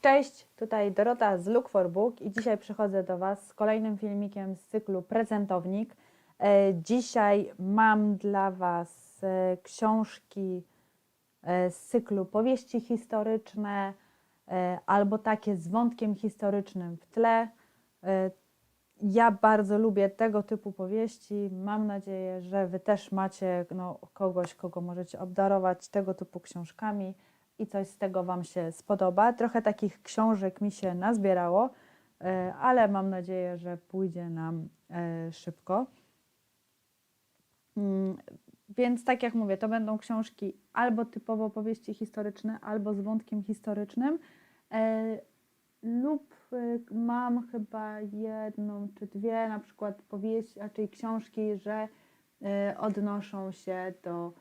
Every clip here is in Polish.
Cześć, tutaj Dorota z Look for Book i dzisiaj przychodzę do Was z kolejnym filmikiem z cyklu Prezentownik. E, Dzisiaj mam dla Was e, książki e, z cyklu powieści historyczne albo takie z wątkiem historycznym w tle. Ja bardzo lubię tego typu powieści. Mam nadzieję, że Wy też macie no, kogoś, kogo możecie obdarować tego typu książkami i coś z tego Wam się spodoba. Trochę takich książek mi się nazbierało, e, ale mam nadzieję, że pójdzie nam e, szybko. Mm, Więc tak jak mówię, to będą książki albo typowo powieści historyczne, albo z wątkiem historycznym. E, lub mam chyba jedną czy dwie na przykład powieści, raczej książki, że odnoszą się do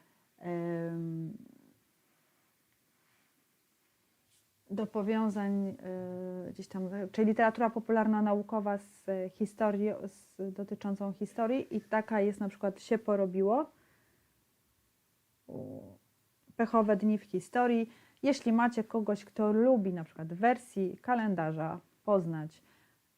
do powiązań y, gdzieś tam, czyli literatura popularna naukowa z historii, z, dotyczącą historii i taka jest na przykład się porobiło. Pechowe dni w historii. Jeśli macie kogoś, kto lubi na przykład wersji kalendarza poznać,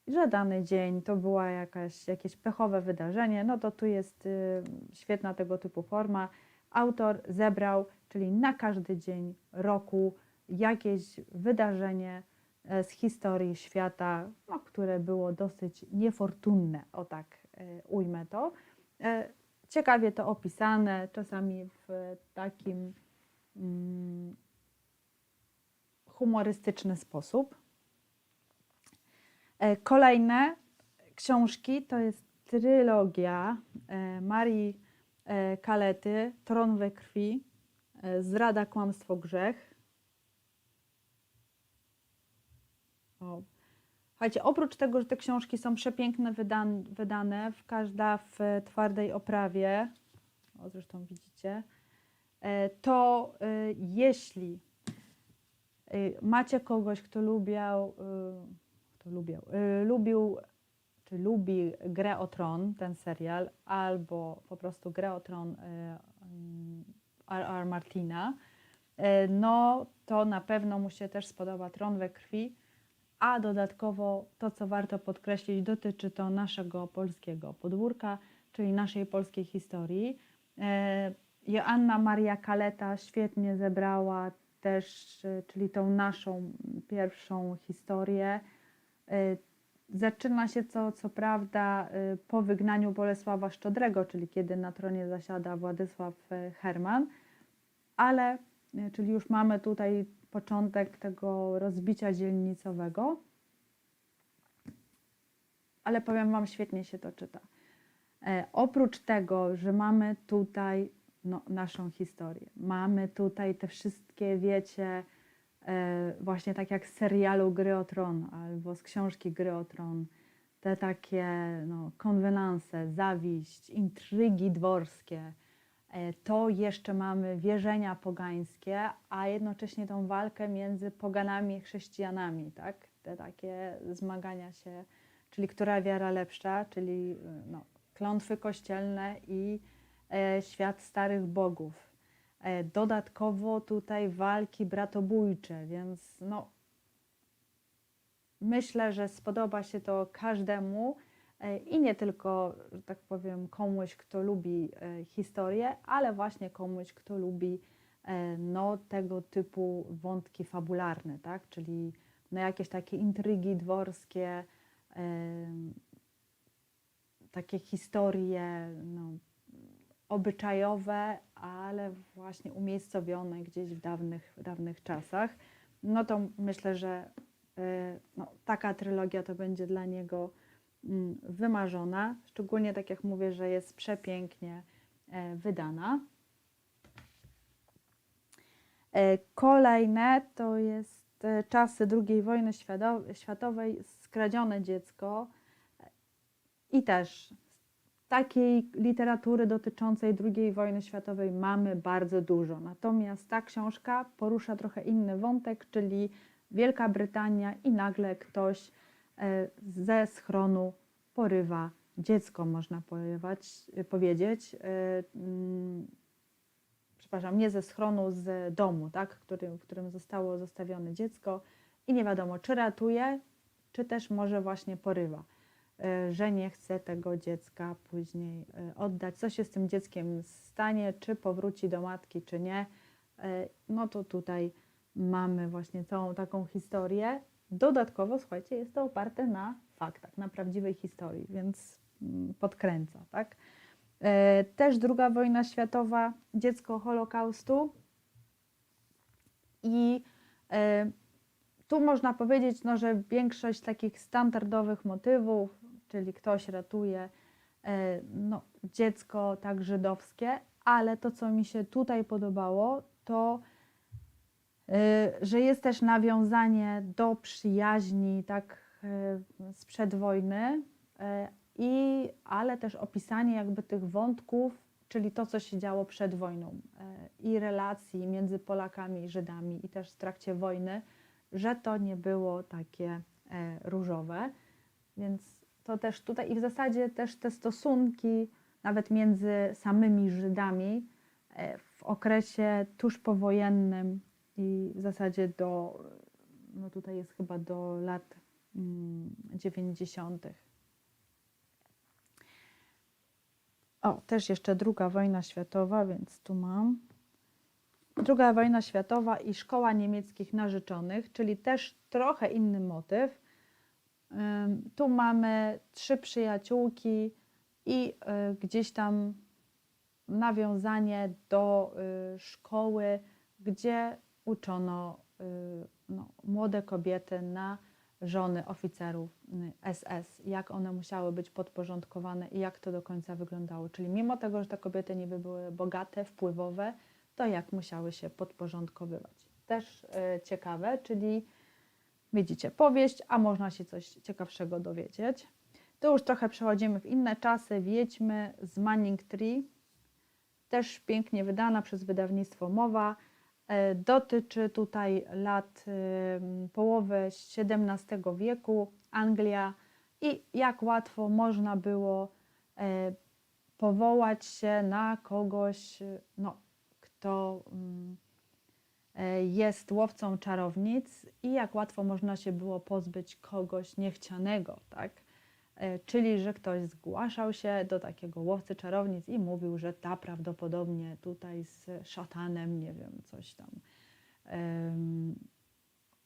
że dany dzień to była jakaś, jakieś pechowe wydarzenie, no to tu jest y, świetna tego typu forma. Autor zebrał, czyli na każdy dzień roku, jakieś wydarzenie e, z historii świata, no, które było dosyć niefortunne, o tak e, ujmę to. E, Ciekawie to opisane, czasami w takim mm, humorystyczny sposób. Kolejne książki to jest trylogia Marii Kalety, Tron we krwi, Zrada, kłamstwo, grzech. O. Słuchajcie, oprócz tego, że te książki są przepiękne wydan wydane, w każda w twardej oprawie, o zresztą widzicie, e, to e, jeśli y, macie kogoś, kto lubiał, kto lubiał, lubił, czy lubi grę o tron, ten serial, albo po prostu grę o tron y, mm, R.R. Martina, no to na pewno mu się też spodoba Tron we krwi, a dodatkowo to, co warto podkreślić, dotyczy to naszego polskiego podwórka, czyli naszej polskiej historii. E, Joanna Maria Kaleta świetnie zebrała też, e, czyli tą naszą pierwszą historię. E, Zaczyna się co, co prawda po wygnaniu Bolesława Szczodrego, czyli kiedy na tronie zasiada Władysław Herman, ale czyli już mamy tutaj początek tego rozbicia dzielnicowego. Ale powiem Wam, świetnie się to czyta. E, oprócz tego, że mamy tutaj no, naszą historię, mamy tutaj te wszystkie, wiecie, e, właśnie tak jak z serialu Gry o Tron albo z książki Gry o Tron, te takie no, konwenanse, zawiść, intrygi dworskie, e, to jeszcze mamy wierzenia pogańskie, a jednocześnie tą walkę między poganami i chrześcijanami, tak? Te takie zmagania się, czyli która wiara lepsza, czyli y, no, klątwy kościelne i e, świat starych bogów. E, dodatkowo tutaj walki bratobójcze, więc no, myślę, że spodoba się to każdemu e, i nie tylko, że tak powiem, komuś, kto lubi e, historię, ale właśnie komuś, kto lubi e, no, tego typu wątki fabularne, tak? czyli no, jakieś takie intrygi dworskie, takie historie no, obyczajowe, ale właśnie umiejscowione gdzieś w dawnych, dawnych czasach, no to myślę, że e, no, taka trylogia to będzie dla niego wymarzona. Szczególnie tak jak mówię, że jest przepięknie e, wydana. E, Kolejne to jest e, czasy II wojny światowej, skradzione dziecko. I też takiej literatury dotyczącej II wojny światowej mamy bardzo dużo. Natomiast ta książka porusza trochę inny wątek, czyli Wielka Brytania i nagle ktoś ze schronu porywa dziecko, można porywać, powiedzieć. E, mm, Przepraszam, nie ze schronu, z domu, tak, w którym, zostało zostawione dziecko i nie wiadomo, czy ratuje, czy też może właśnie porywa, e, że nie chce tego dziecka później e, oddać. Co się z tym dzieckiem stanie, czy powróci do matki, czy nie. E, No to tutaj mamy właśnie całą taką historię. Dodatkowo, słuchajcie, jest to oparte na faktach, na prawdziwej historii, więc mm, podkręca, tak? E, Też druga wojna światowa, dziecko Holokaustu. I e, tu można powiedzieć, no, że większość takich standardowych motywów, czyli ktoś ratuje e, no, dziecko tak żydowskie, ale to, co mi się tutaj podobało, to że jest też nawiązanie do przyjaźni tak e, sprzed wojny, e, i, ale też opisanie jakby tych wątków, czyli to, co się działo przed wojną i relacji między Polakami i Żydami i też w trakcie wojny, że to nie było takie różowe. Więc to też tutaj i w zasadzie też te stosunki nawet między samymi Żydami w okresie tuż powojennym i w zasadzie do, no tutaj jest chyba do lat mm, 90. O, też jeszcze druga wojna światowa, więc tu mam. Druga wojna światowa i szkoła niemieckich narzeczonych, czyli też trochę inny motyw. Tu mamy trzy przyjaciółki i y, gdzieś tam nawiązanie do y, szkoły, gdzie uczono y, no, młode kobiety na żony oficerów y, SS, jak one musiały być podporządkowane i jak to do końca wyglądało. Czyli mimo tego, że te kobiety niby były bogate, wpływowe, to jak musiały się podporządkowywać. Też y, ciekawe, czyli widzicie powieść, a można się coś ciekawszego dowiedzieć. Tu już trochę przechodzimy w inne czasy. Wiedźmy z Manning Tree, też pięknie wydana przez wydawnictwo Mowa. E, Dotyczy tutaj lat em, połowy XVII wieku, Anglia i jak łatwo można było e, powołać się na kogoś, no, kto mm, e, jest łowcą czarownic i jak łatwo można się było pozbyć kogoś niechcianego, tak? E, Czyli, że ktoś zgłaszał się do takiego łowcy czarownic i mówił, że ta prawdopodobnie tutaj z szatanem, nie wiem, coś tam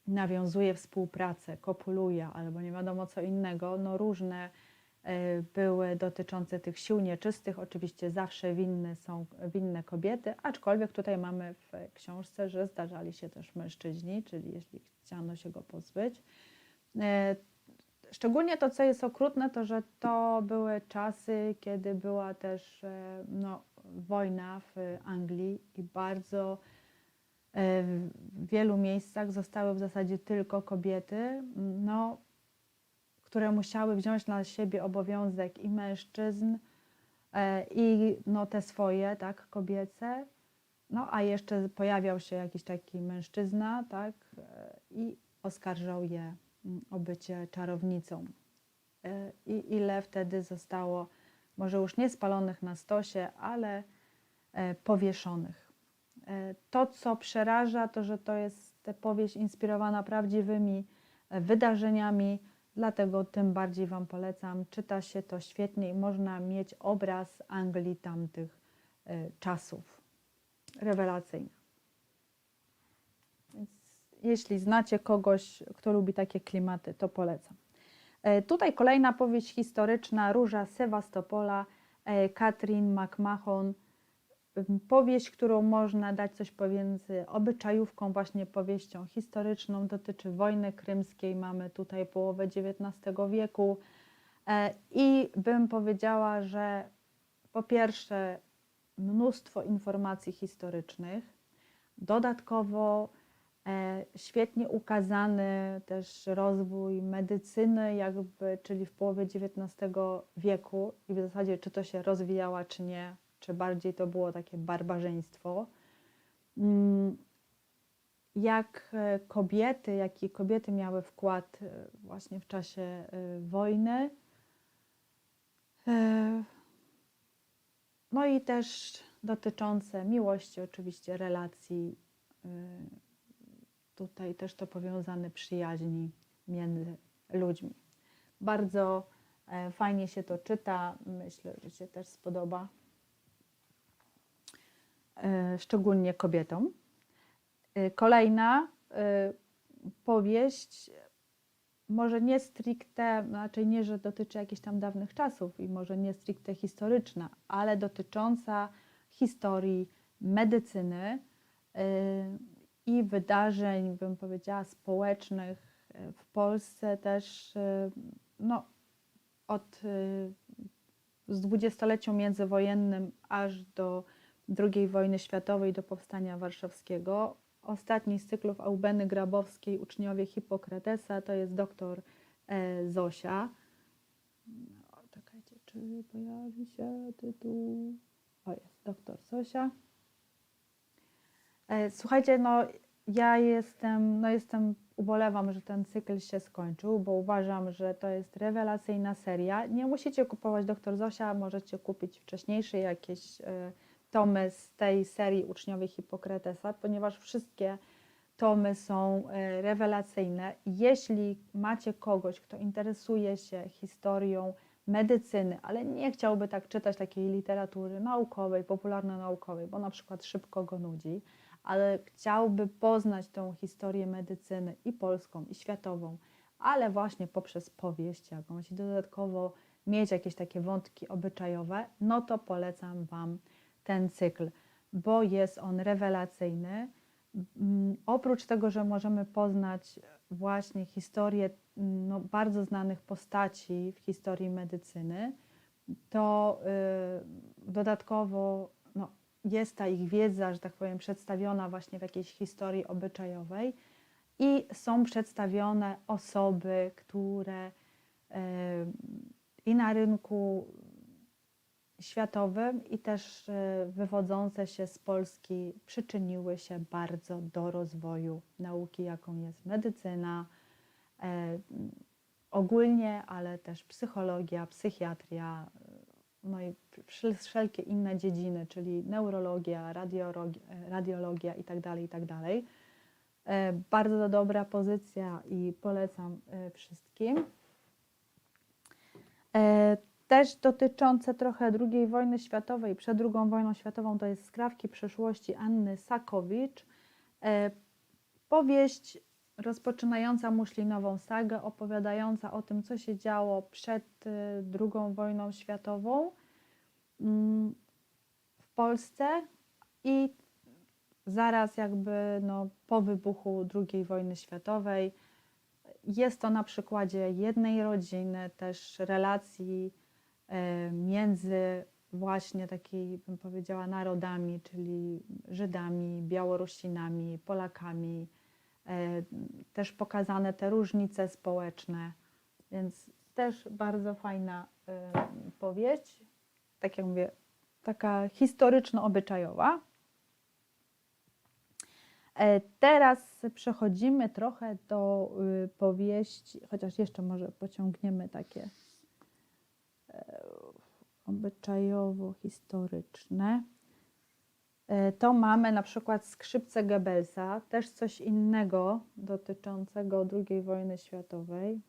nawiązuje współpracę, kopuluje albo nie wiadomo co innego. No różne e, były dotyczące tych sił nieczystych. Oczywiście zawsze winne są winne kobiety, aczkolwiek tutaj mamy w książce, że zdarzali się też mężczyźni, czyli jeśli chciano się go pozbyć. Szczególnie to, co jest okrutne, to że to były czasy, kiedy była też e, no, wojna w Anglii i bardzo e, w wielu miejscach zostały w zasadzie tylko kobiety, no, które musiały wziąć na siebie obowiązek i mężczyzn, e, i no, te swoje, tak, kobiece. No, a jeszcze pojawiał się jakiś taki mężczyzna, tak, i oskarżał je o bycie czarownicą. E, I ile wtedy zostało, może już nie spalonych na stosie, ale e, powieszonych. E, To, co przeraża, to że to jest ta powieść inspirowana prawdziwymi wydarzeniami, dlatego tym bardziej Wam polecam. Czyta się to świetnie i można mieć obraz Anglii tamtych czasów. Rewelacyjny. Jeśli znacie kogoś, kto lubi takie klimaty, to polecam. E, Tutaj kolejna powieść historyczna, Róża Sewastopola, e, Katrin McMahon. Powieść, którą można dać coś pomiędzy obyczajówką, właśnie powieścią historyczną, dotyczy wojny krymskiej. Mamy tutaj połowę XIX wieku. E, I bym powiedziała, że po pierwsze mnóstwo informacji historycznych, dodatkowo Świetnie ukazany też rozwój medycyny, jakby, czyli w połowie XIX wieku i w zasadzie czy to się rozwijała, czy nie, czy bardziej to było takie barbarzyństwo. Mm, Jak e, kobiety, jaki kobiety miały wkład e, właśnie w czasie e, wojny. E, No i też dotyczące miłości, oczywiście relacji e, tutaj też to powiązane przyjaźni między ludźmi. Bardzo e, fajnie się to czyta, myślę, że się też spodoba, e, szczególnie kobietom. E, Kolejna powieść, może nie stricte, znaczy nie, że dotyczy jakichś tam dawnych czasów i może nie stricte historyczna, ale dotycząca historii medycyny i wydarzeń, bym powiedziała, społecznych y, w Polsce też y, no, od y, z dwudziestoleciu międzywojennym aż do II wojny światowej, do powstania warszawskiego. Ostatni z cyklów Aubeny Grabowskiej, uczniowie Hipokratesa, to jest doktor e, Zosia. No, czekajcie, czy pojawi się tytuł? O, jest doktor Zosia. E, Słuchajcie, no ja jestem, no jestem, ubolewam, że ten cykl się skończył, bo uważam, że to jest rewelacyjna seria. Nie musicie kupować Doktor Zosia, możecie kupić wcześniejsze jakieś e, tomy z tej serii Uczniowie Hipokratesa, ponieważ wszystkie tomy są e, rewelacyjne. Jeśli macie kogoś, kto interesuje się historią medycyny, ale nie chciałby tak czytać takiej literatury naukowej, popularno-naukowej, bo na przykład szybko go nudzi, ale chciałby poznać tą historię medycyny i polską, i światową, ale właśnie poprzez powieść jakąś i dodatkowo mieć jakieś takie wątki obyczajowe, no to polecam Wam ten cykl, bo jest on rewelacyjny. Mm, Oprócz tego, że możemy poznać właśnie historię mm, no, bardzo znanych postaci w historii medycyny, to y, dodatkowo jest ta ich wiedza, że tak powiem, przedstawiona właśnie w jakiejś historii obyczajowej i są przedstawione osoby, które i na rynku światowym i też e, wywodzące się z Polski przyczyniły się bardzo do rozwoju nauki, jaką jest medycyna, ogólnie, ale też psychologia, psychiatria, no i wszel- wszelkie inne dziedziny, czyli neurologia, radiologia, radiologia itd., itd. Bardzo dobra pozycja i polecam e, wszystkim. E, też dotyczące trochę II wojny światowej, przed II wojną światową, to jest Skrawki przeszłości Anny Sakowicz. E, Powieść rozpoczynająca muślinową sagę, opowiadająca o tym, co się działo przed II wojną światową mm, w Polsce i zaraz jakby no, po wybuchu II wojny światowej. Jest to na przykładzie jednej rodziny, też relacji e, między właśnie takiej, bym powiedziała, narodami, czyli Żydami, Białorusinami, Polakami. E, Też pokazane te różnice społeczne, więc też bardzo fajna e, powieść. Tak jak mówię, taka historyczno-obyczajowa. E, Teraz przechodzimy trochę do y, powieści, chociaż jeszcze może pociągniemy takie obyczajowo-historyczne. E, To mamy na przykład Skrzypce Goebbelsa, też coś innego dotyczącego II wojny światowej.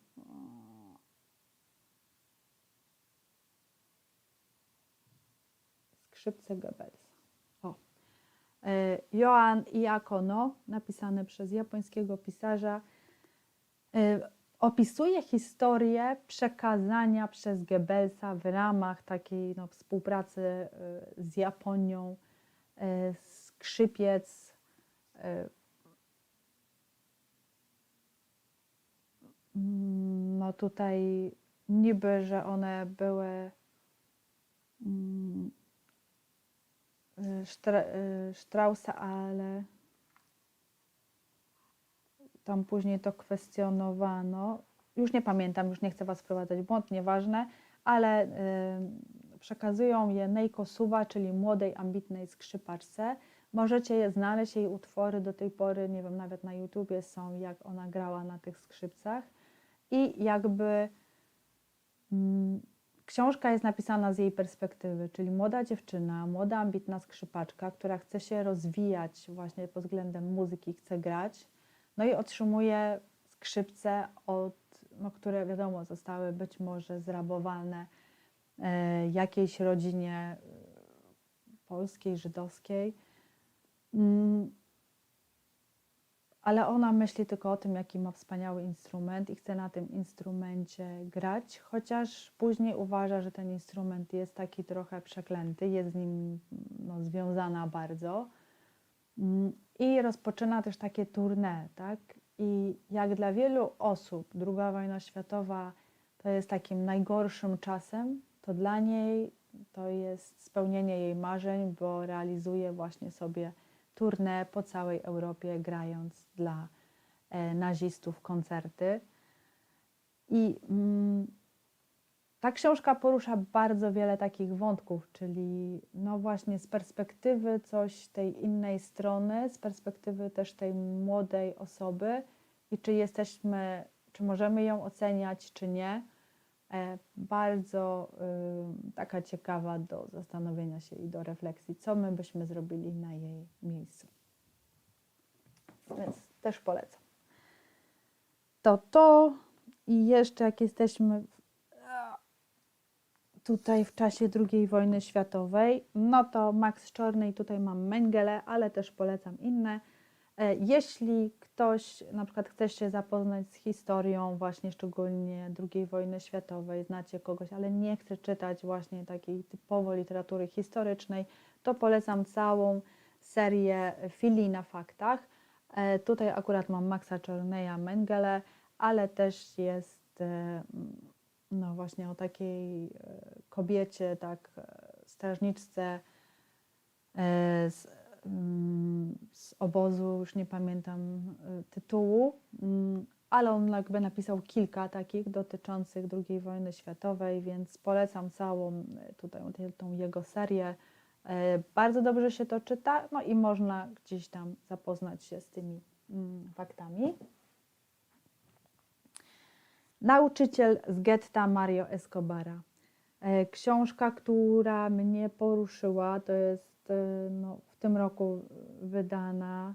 Skrzypce Goebbelsa. O. E, Joan Iacono, napisany przez japońskiego pisarza, e, opisuje historię przekazania przez Goebbelsa w ramach takiej no, współpracy z Japonią skrzypiec e, mm, no tutaj niby, że one były mm, e, Sztra, Straussa, ale tam później to kwestionowano. Już nie pamiętam, już nie chcę Was wprowadzać w błąd, nieważne, ale y, przekazują je Neiko Suwa, czyli młodej, ambitnej skrzypaczce. Możecie je znaleźć, jej utwory do tej pory, nie wiem, nawet na YouTubie są, jak ona grała na tych skrzypcach. I jakby mm, książka jest napisana z jej perspektywy, czyli młoda dziewczyna, młoda, ambitna skrzypaczka, która chce się rozwijać właśnie pod względem muzyki, chce grać No i otrzymuje skrzypce, od, no, które wiadomo zostały być może zrabowane e, jakiejś rodzinie e, polskiej, żydowskiej. Mm, ale ona myśli tylko o tym, jaki ma wspaniały instrument i chce na tym instrumencie grać, chociaż później uważa, że ten instrument jest taki trochę przeklęty, jest z nim no, związana bardzo. Mm, I rozpoczyna też takie tournée, tak? I jak dla wielu osób II wojna światowa to jest takim najgorszym czasem, to dla niej to jest spełnienie jej marzeń, bo realizuje właśnie sobie tournée po całej Europie, grając dla e, nazistów koncerty. I mm, ta książka porusza bardzo wiele takich wątków, czyli no właśnie z perspektywy coś tej innej strony, z perspektywy też tej młodej osoby i czy jesteśmy, czy możemy ją oceniać, czy nie. E, bardzo y, taka ciekawa do zastanowienia się i do refleksji, co my byśmy zrobili na jej miejscu. Więc też polecam. To to i jeszcze jak jesteśmy tutaj w czasie II wojny światowej, no to Max Czorny i tutaj mam Mengele, ale też polecam inne. E, Jeśli ktoś na przykład chce się zapoznać z historią właśnie szczególnie II wojny światowej, znacie kogoś, ale nie chce czytać właśnie takiej typowo literatury historycznej, to polecam całą serię Fili na faktach. E, Tutaj akurat mam Maxa Czorneya Mengele, ale też jest e, no właśnie o takiej kobiecie, tak, strażniczce z, z obozu, już nie pamiętam e, tytułu, mm, ale on jakby napisał kilka takich dotyczących II wojny światowej, więc polecam całą e, tutaj tą jego serię. E, Bardzo dobrze się to czyta, no i można gdzieś tam zapoznać się z tymi mm, faktami. Nauczyciel z getta Mario Escobara. Książka, która mnie poruszyła, to jest e, no, w tym roku wydana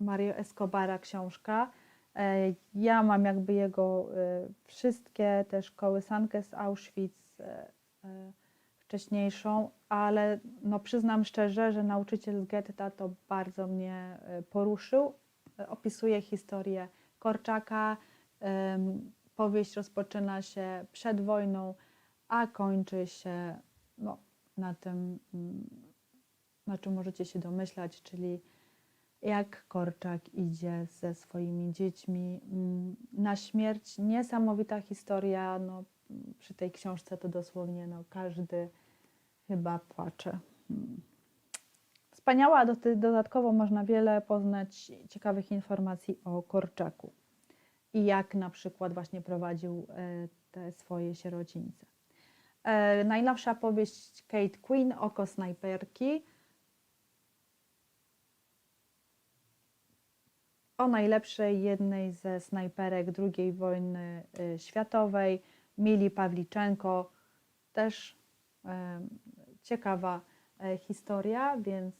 Mario Escobara książka. E, Ja mam jakby jego e, wszystkie też kołysankę z Auschwitz e, e, wcześniejszą, ale no przyznam szczerze, że nauczyciel z getta to bardzo mnie poruszył. Opisuje historię Korczaka. Powieść rozpoczyna się przed wojną, a kończy się no, na tym, mm, na czym możecie się domyślać, czyli jak Korczak idzie ze swoimi dziećmi mm, na śmierć. Niesamowita historia. No, przy tej książce to dosłownie no, każdy chyba płacze. Mm. Wspaniała, do- dodatkowo można wiele poznać ciekawych informacji o Korczaku i jak na przykład właśnie prowadził e, te swoje sierocińce. E, Najnowsza powieść Kate Quinn, Oko snajperki. o najlepszej jednej ze snajperek II wojny y, światowej, Mili Pawliczenko. Też em, ciekawa e, historia, więc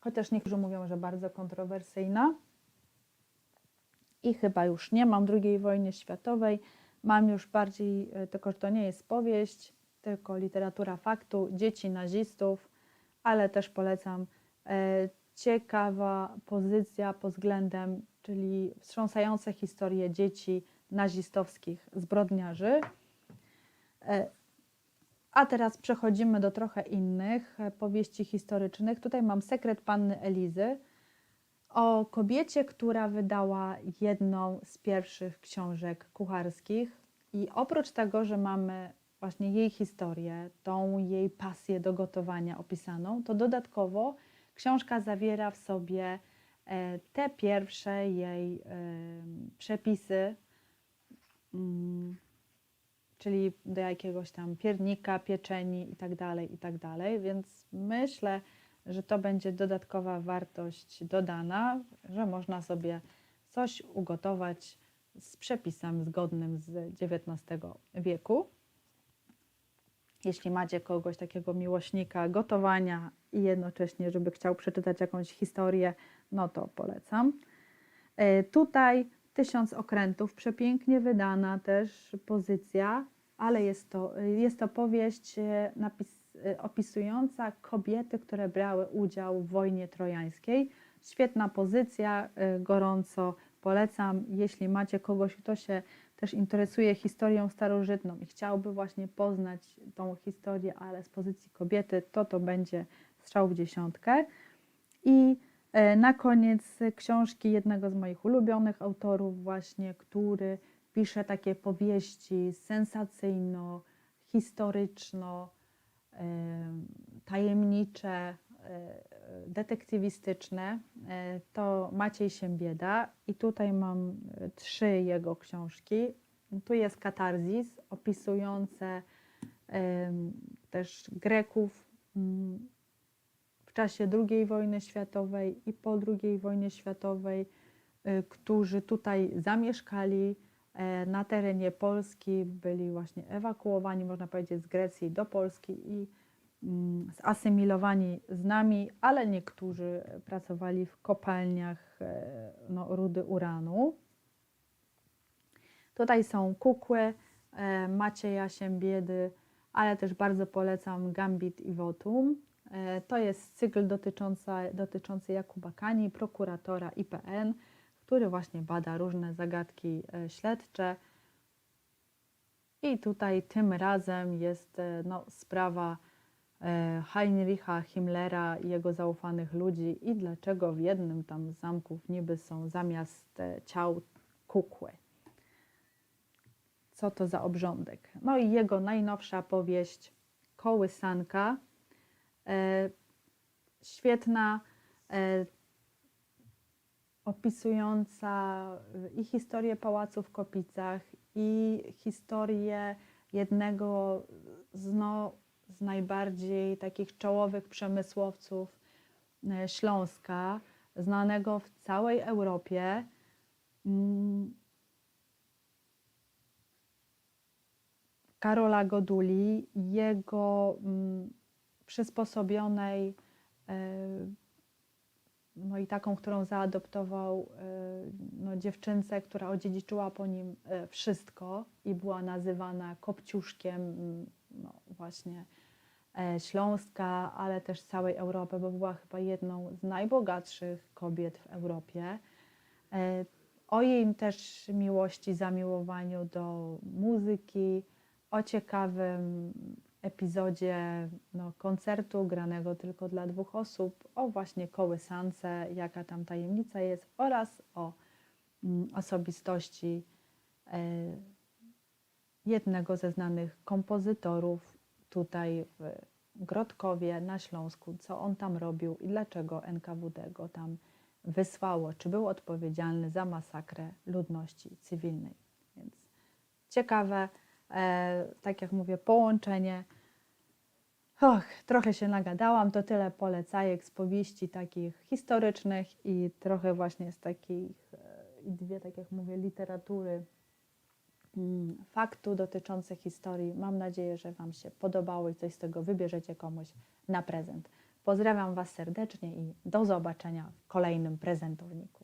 chociaż niektórzy mówią, że bardzo kontrowersyjna. I chyba już nie mam II wojny światowej. Mam już bardziej, e, tylko że to nie jest powieść, tylko literatura faktu, dzieci nazistów, ale też polecam e, ciekawa pozycja pod względem, czyli wstrząsające historie dzieci nazistowskich zbrodniarzy. E, A teraz przechodzimy do trochę innych powieści historycznych. Tutaj mam Sekret Panny Elizy o kobiecie, która wydała jedną z pierwszych książek kucharskich. I oprócz tego, że mamy właśnie jej historię, tą jej pasję do gotowania opisaną, to dodatkowo książka zawiera w sobie e, te pierwsze jej przepisy, mm, czyli do jakiegoś tam piernika, pieczeni i tak dalej, i tak. Więc myślę, że to będzie dodatkowa wartość dodana, że można sobie coś ugotować z przepisem zgodnym z XIX wieku. Jeśli macie kogoś takiego miłośnika gotowania i jednocześnie, żeby chciał przeczytać jakąś historię, no to polecam. E, Tutaj Tysiąc Okrętów, przepięknie wydana też pozycja, ale jest to, jest to powieść e, napis, e, opisująca kobiety, które brały udział w wojnie trojańskiej. Świetna pozycja, e, gorąco polecam. Jeśli macie kogoś, kto się też interesuje historią starożytną i chciałby właśnie poznać tą historię, ale z pozycji kobiety, to to będzie strzał w dziesiątkę. I e, na koniec książki jednego z moich ulubionych autorów właśnie, który pisze takie powieści sensacyjno, historyczno, e, tajemnicze, e, detektywistyczne, e, to Maciej Siembieda i tutaj mam e, trzy jego książki. Tu jest Katarzis, opisujące też Greków mm, w czasie II wojny światowej i po II wojnie światowej, którzy tutaj zamieszkali na terenie Polski, byli właśnie ewakuowani, można powiedzieć, z Grecji do Polski i mm, zasymilowani z nami, ale niektórzy pracowali w kopalniach e, no, rudy uranu. Tutaj są kukły e, Macieja Siembiedy, ale też bardzo polecam Gambit i Votum. E, To jest cykl dotycząca, dotyczący Jakuba Kani, prokuratora IPN, który właśnie bada różne zagadki e, śledcze. I tutaj tym razem jest e, no, sprawa e, Heinricha Himmlera i jego zaufanych ludzi i dlaczego w jednym tam z zamków niby są zamiast ciał kukły. Co to za obrządek? No i jego najnowsza powieść Kołysanka. Świetna, opisująca i historię pałacu w Kopicach, i historię jednego z, no, z najbardziej takich czołowych przemysłowców e, Śląska, znanego w całej Europie. Mm, Karola Goduli, jego mm, przysposobionej, e, no i taką, którą zaadoptował e, no, dziewczynce, która odziedziczyła po nim e, wszystko i była nazywana Kopciuszkiem mm, no, właśnie e, Śląska, ale też całej Europy, bo była chyba jedną z najbogatszych kobiet w Europie. O jej też miłości, zamiłowaniu do muzyki, o ciekawym epizodzie no, koncertu granego tylko dla dwóch osób, o właśnie kołysance, jaka tam tajemnica jest oraz o mm, osobistości e, jednego ze znanych kompozytorów tutaj w Grodkowie na Śląsku, co on tam robił i dlaczego NKWD go tam wysłało, czy był odpowiedzialny za masakrę ludności cywilnej. Więc ciekawe, tak jak mówię, połączenie. Och, trochę się nagadałam, to tyle polecajek z powieści takich historycznych i trochę właśnie z takich, e, i dwie, tak jak mówię, literatury mm, faktu dotyczące historii. Mam nadzieję, że Wam się podobało i coś z tego wybierzecie komuś na prezent. Pozdrawiam Was serdecznie i do zobaczenia w kolejnym prezentowniku.